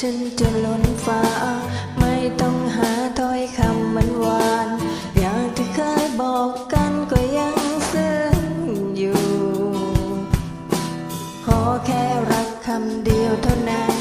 ฉันจะล้นฟ้า ไม่ต้องหาถ้อยคำมันหวาน อย่างที่เคยบอกกันก็ยังซึ้งอยู่ ขอแค่รักคำเดียวเท่านั้น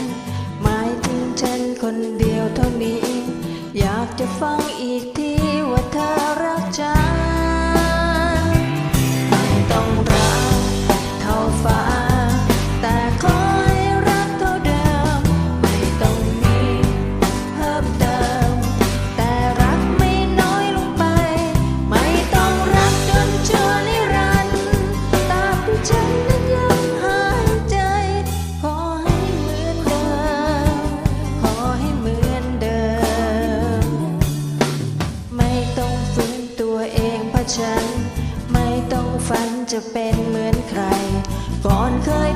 ฉัน ไม่ต้องฝันจะเป็นเหมือนใคร ก่อนเคย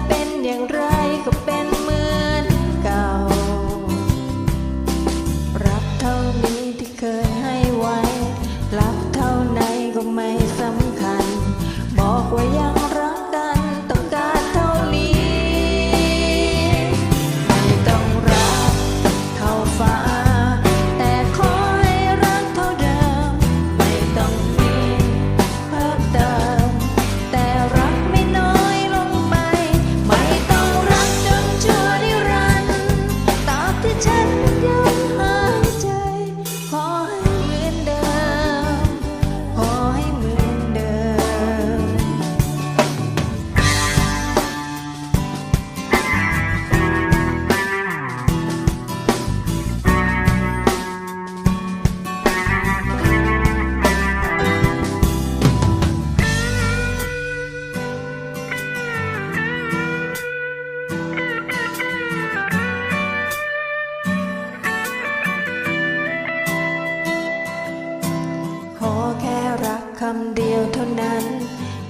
คำเดียวเท่านั้น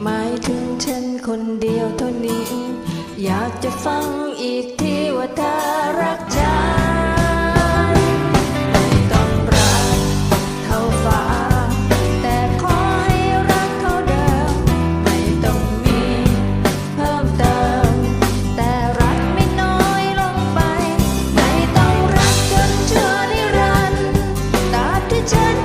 หมายถึงฉันคนเดียวเท่านี้ อยากจะฟังอีกทีว่าเธอรักฉันต้องรักเท่าฟ้า แต่ขอให้รักเท่าเดิม ไม่ต้องมีเพิ่มเติม แต่รักไม่น้อยลงไป ไม่ต้องรักจนเธอนิรันตาที่ฉัน